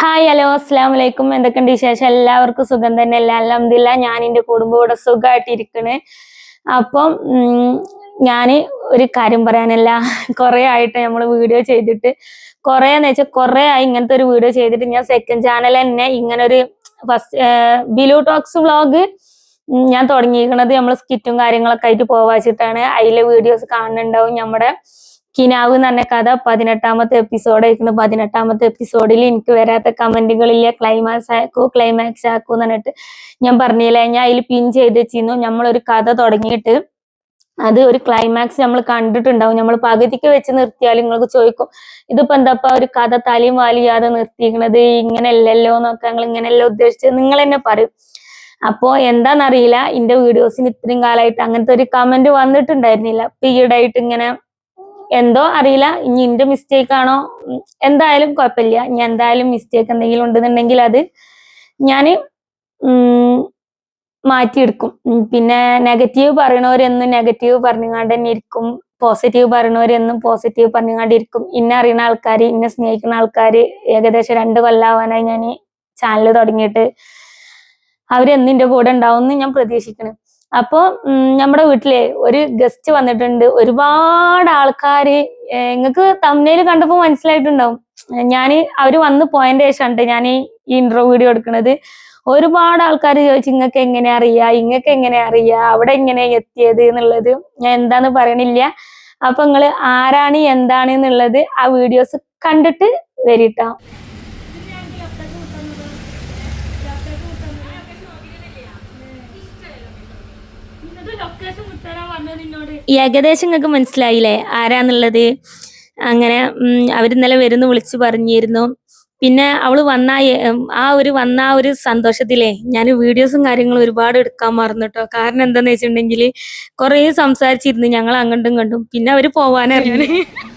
Hi hello അസ്സാം വലൈക്കും എന്തൊക്കെയുണ്ട് വിശേഷം? എല്ലാവർക്കും സുഖം തന്നെ. അല്ല അലഹമില്ല ഞാൻ എന്റെ കുടുംബം ഇവിടെ സുഖമായിട്ടിരിക്കണ് അപ്പം ഞാൻ ഒരു കാര്യം പറയാനല്ല. കുറേ ആയിട്ട് നമ്മൾ വീഡിയോ ചെയ്തിട്ട് കുറേ എന്ന് വെച്ചാൽ കുറേ ആയി ഇങ്ങനത്തെ ഒരു വീഡിയോ ചെയ്തിട്ട് ഞാൻ സെക്കൻഡ് ചാനൽ തന്നെ ഇങ്ങനെ ഒരു ഫസ്റ്റ് ബിലു ടോക്സ് വ്ളോഗ് ഞാൻ തുടങ്ങിയിരിക്കുന്നത് നമ്മൾ സ്കിറ്റും കാര്യങ്ങളൊക്കെ ആയിട്ട് പോവാച്ചിട്ടാണ്. അതിലെ വീഡിയോസ് കാണുന്നുണ്ടാവും. നമ്മുടെ കിനാവ് എന്ന് പറഞ്ഞ കഥ പതിനെട്ടാമത്തെ എപ്പിസോഡ് ആയിരിക്കുന്നു. പതിനെട്ടാമത്തെ എപ്പിസോഡിൽ എനിക്ക് വരാത്ത കമന്റുകളില്ല ക്ലൈമാക്സ് ആക്കൂ ക്ലൈമാക്സ് ആക്കൂ എന്ന് പറഞ്ഞിട്ട് ഞാൻ പറഞ്ഞില്ലേ? ഞാൻ അതിൽ പിൻ ചെയ്ത് വെച്ചിരുന്നു നമ്മളൊരു കഥ തുടങ്ങിയിട്ട് അത് ഒരു ക്ലൈമാക്സ് നമ്മൾ കണ്ടിട്ടുണ്ടാവും. നമ്മൾ പകുതിക്ക് വെച്ച് നിർത്തിയാൽ നിങ്ങൾക്ക് ചോദിക്കും ഇതിപ്പോ എന്താപ്പാ ഒരു കഥ തലയും വാലിയാതെ നിർത്തിയിരിക്കണത്? ഇങ്ങനെയല്ലല്ലോ എന്നൊക്കെ ഞങ്ങൾ ഇങ്ങനെയല്ലോ ഉദ്ദേശിച്ചത്? നിങ്ങൾ തന്നെ പറയും. അപ്പോ എന്താന്നറിയില്ല. എന്റെ വീഡിയോസിന് ഇത്രയും കാലമായിട്ട് അങ്ങനത്തെ ഒരു കമന്റ് വന്നിട്ടുണ്ടായിരുന്നില്ല. ഇപ്പൊ ഇങ്ങനെ എന്തോ അറിയില്ല. ഇനി എന്റെ മിസ്റ്റേക്ക് ആണോ? എന്തായാലും കുഴപ്പമില്ല. ഇനി എന്തായാലും മിസ്റ്റേക്ക് എന്തെങ്കിലും ഉണ്ടെന്നുണ്ടെങ്കിൽ അത് ഞാൻ മാറ്റിയെടുക്കും. പിന്നെ നെഗറ്റീവ് പറയണവരെന്നും നെഗറ്റീവ് പറഞ്ഞുകൊണ്ട് തന്നെ ഇരിക്കും പോസിറ്റീവ് പറയണവരെന്നും പോസിറ്റീവ് പറഞ്ഞുകൊണ്ട് ഇരിക്കും ഇന്നെ അറിയുന്ന ആൾക്കാർ ഇന്നെ സ്നേഹിക്കുന്ന ആൾക്കാർ ഏകദേശം രണ്ട് കൊല്ലാവാനായി ഞാൻ ചാനൽ തുടങ്ങിയിട്ട്. അവരെന്നും എന്റെ കൂടെ ഉണ്ടാവും എന്ന് ഞാൻ പ്രതീക്ഷിക്കണം. അപ്പൊ നമ്മുടെ വീട്ടിലെ ഒരു ഗസ്റ്റ് വന്നിട്ടുണ്ട്. ഒരുപാട് ആൾക്കാര് നിങ്ങൾക്ക് തമ്മിൽ കണ്ടപ്പോ മനസ്സിലായിട്ടുണ്ടാവും. ഞാൻ അവർ വന്ന് പോയതിന്റെ ശേഷമാണ് ഞാൻ ഈ ഇൻട്രോ വീഡിയോ എടുക്കുന്നത് ഒരുപാട് ആൾക്കാർ ചോദിച്ചു ഇങ്ങക്ക് എങ്ങനെ അറിയാ? ഇങ്ങക്ക് എങ്ങനെ അറിയാ? അവിടെ എങ്ങനെ എത്തിയത് എന്നുള്ളത് ഞാൻ എന്താന്ന് പറയണില്ല. അപ്പൊ നിങ്ങൾ ആരാണ് എന്താണ് എന്നുള്ളത് ആ വീഡിയോസ് കണ്ടിട്ട് വരിട്ടോ. ഏകദേശം നിങ്ങൾക്ക് മനസ്സിലായില്ലേ? ആരാന്നുള്ളത്? അങ്ങനെ അവരിന്നലെ വരുന്നു വിളിച്ചു പറഞ്ഞിരുന്നു. പിന്നെ അവൾ വന്ന ആ ഒരു വന്ന ആ ഒരു സന്തോഷത്തിലേ ഞാൻ വീഡിയോസും കാര്യങ്ങളും ഒരുപാട് എടുക്കാൻ മറന്നു കേട്ടോ കാരണം എന്താന്ന് വെച്ചിട്ടുണ്ടെങ്കിൽ കുറേ സംസാരിച്ചിരുന്നു ഞങ്ങൾ അങ്ങോട്ടും കണ്ടും പിന്നെ അവർ പോവാനറിയാന്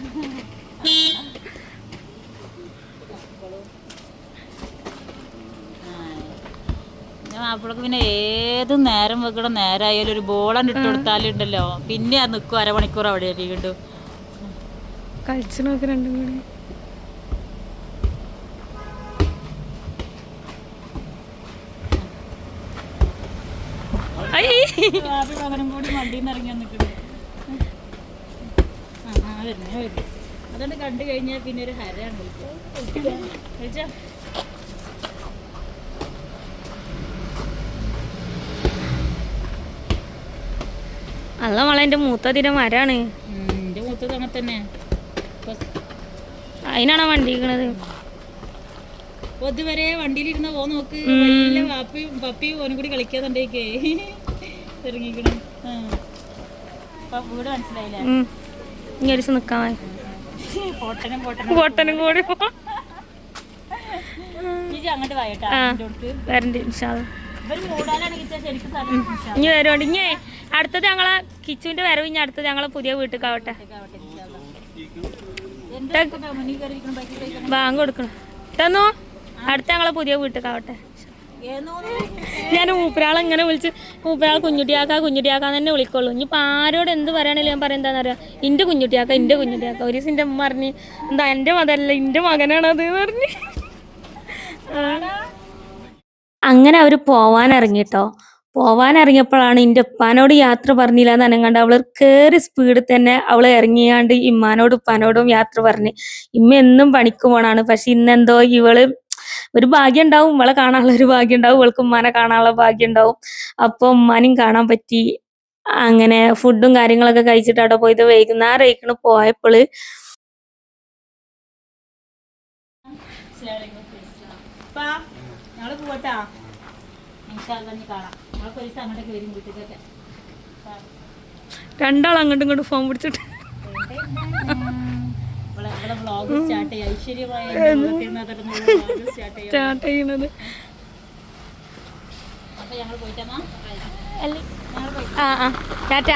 ഞാൻ മാപ്പിളക്ക് പിന്നെ ഏത് നേരം വെക്കണ നേരമായാലും ഒരു ബോളം ഇട്ട് കൊടുത്താലുണ്ടല്ലോ. പിന്നെ അത് നിൽക്കും അരമണിക്കൂർ അവിടെ വീണ്ടും. കളിച്ചു നോക്കി രണ്ടും കൂടി. ആദ്യം പകരം കൂടി വണ്ടിയിൽ നിന്ന് ഇറങ്ങി വന്നിട്ടുണ്ട്. അതുകൊണ്ട് കണ്ടു കഴിഞ്ഞാൽ പിന്നെ ഒരു ഹരാണ് കഴിച്ചാ അല്ല മോളെ എന്റെ മൂത്ത തീരെ മരാണ്. എന്റെ മൂത്തത് അങ്ങനെ തന്നെ. അതിനാണോ വണ്ടിക്കണത് പൊതുവരെ വണ്ടിയിലിരുന്ന പോ നോക്ക്. വലിയ പാപ്പിയും പപ്പിയും ഓനും കൂടി കളിക്കാന്നുണ്ടേക്കേ ഇറങ്ങിക്കണം. വീട് മനസ്സിലായില്ലേ? ഇനി ഒരു ദിവസം നിക്കാൻ പൊട്ടനും പൊട്ടനും പൊട്ടനും കൂടി അങ്ങോട്ട് വായട്ടാ. എന്റെ വരണ്ട് ഇൻഷാ ഇനി വരുവാണ്ട്. ഇനി അടുത്തത് ഞങ്ങളെ കിച്ചുവിന്റെ വരവ് ഇനി അടുത്തത് ഞങ്ങളെ പുതിയ കയറിയിരിക്കണം? ബാങ്ക് കൊടുക്കണം. തന്നോ? അടുത്ത ഞങ്ങളെ പുതിയ വീട്ടിൽ ഏന്നോന്ന് ഞാൻ ഊപ്പരാളെ ഇങ്ങനെ വിളിച്ച് ഊപ്പരാൾ കുഞ്ഞുട്ടിയാക്ക കുഞ്ഞുട്ടിയാക്കാന്ന് തന്നെ വിളിക്കുള്ളൂ. ഇനിയിപ്പോൾ ആരോട് എന്ത് പറയുകയാണെങ്കിലും ഞാൻ പറയാം എന്താണെന്ന് അറിയാം എന്റെ കുഞ്ഞുട്ടിയാക്ക എന്റെ കുഞ്ഞുട്ടിയാക്ക. ഒരു ദിവസം എന്റെ അമ്മ പറഞ്ഞ് എന്താ എന്റെ മതല്ല എന്റെ മകനാണത് എന്ന് പറഞ്ഞ്. അങ്ങനെ അവർ പോവാനിറങ്ങിട്ടോ? പോവാനിറങ്ങിയപ്പോഴാണ് എന്റെ ഉപ്പാനോട് യാത്ര പറഞ്ഞില്ല എന്ന് അനങ്ങാണ്ട് അവൾ കയറി സ്പീഡിൽ തന്നെ അവൾ ഇറങ്ങിയാണ്ട് ഇമ്മാനോടും ഉപ്പാനോടും യാത്ര പറഞ്ഞ്. ഇമ്മ എന്നും പണിക്ക് പോണാണ്. പക്ഷെ ഇന്നെന്തോ ഇവൾ ഒരു ഭാഗ്യം ഉണ്ടാവും. ഇവളെ കാണാനുള്ള ഒരു ഭാഗ്യം ഉണ്ടാവും. ഇവൾക്ക് ഉമ്മാനെ കാണാനുള്ള ഭാഗ്യം ഉണ്ടാവും. അപ്പൊ ഉമ്മാനും കാണാൻ പറ്റി. അങ്ങനെ ഫുഡും കാര്യങ്ങളൊക്കെ കഴിച്ചിട്ട് അവിടെ പോയത് വൈകുന്നേരം ആയിക്കണ്. പോയപ്പോൾ അപ്പാ, ഞങ്ങൾ പോവട്ടാ? ഇനി കാണാം. ഞങ്ങൾക്ക് ഒരു ദിവസം അങ്ങോട്ടേക്ക് വരും വീട്ടിലേക്കൊക്കെ ആ. രണ്ടാൾ അങ്ങോട്ടും ഇങ്ങോട്ടും ഫോൺ പിടിച്ചിട്ട്. സ്റ്റാർട്ട് ചെയ്യണത് ആ ആ. ടാറ്റ.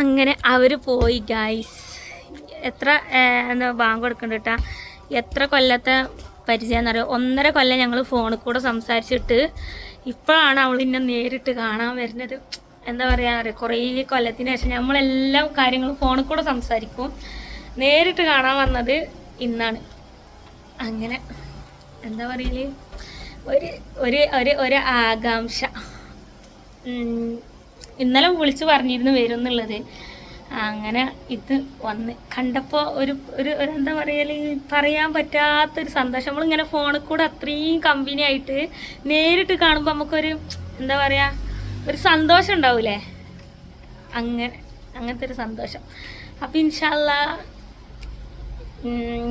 അങ്ങനെ അവർ പോയി ഗായ്സ് എത്ര എന്താ ബാങ്ക് കൊടുക്കണ്ട എത്ര കൊല്ലത്തെ പരിചയം എന്നറിയോ ഒന്നര കൊല്ലം ഞങ്ങൾ ഫോണിൽ കൂടെ സംസാരിച്ചിട്ട് ഇപ്പോഴാണ് അവൾ എന്നെ നേരിട്ട് കാണാൻ വരുന്നത്. എന്താ പറയുക അറിയാം? കുറേ കൊല്ലത്തിന് ശേഷം നമ്മളെല്ലാം കാര്യങ്ങളും ഫോണിൽ കൂടെ സംസാരിക്കും. നേരിട്ട് കാണാൻ വന്നത് ഇന്നാണ്. അങ്ങനെ എന്താ പറയൽ? ഒരു ഒരു ഒരു ആകാംക്ഷ. ഇന്നലെ വിളിച്ചു പറഞ്ഞിരുന്നു വരും എന്നുള്ളത്. അങ്ങനെ ഇത് വന്ന് കണ്ടപ്പോൾ ഒരു ഒരു എന്താ പറയൽ? പറയാൻ പറ്റാത്തൊരു സന്തോഷം. നമ്മളിങ്ങനെ ഫോണിൽ കൂടെ അത്രയും കമ്പനി ആയിട്ട് നേരിട്ട് കാണുമ്പോൾ നമുക്കൊരു എന്താ പറയുക ഒരു സന്തോഷം ഉണ്ടാവൂലേ? അങ്ങനെ അങ്ങനത്തെ ഒരു സന്തോഷം. അപ്പം ഇൻഷാല്ല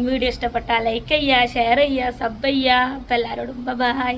വീഡിയോ ഇഷ്ടപ്പെട്ടാൽ ലൈക്ക് ചെയ്യുക ഷെയർ ചെയ്യുക സബ് ചെയ്യുക അപ്പം എല്ലാവരോടും ബൈ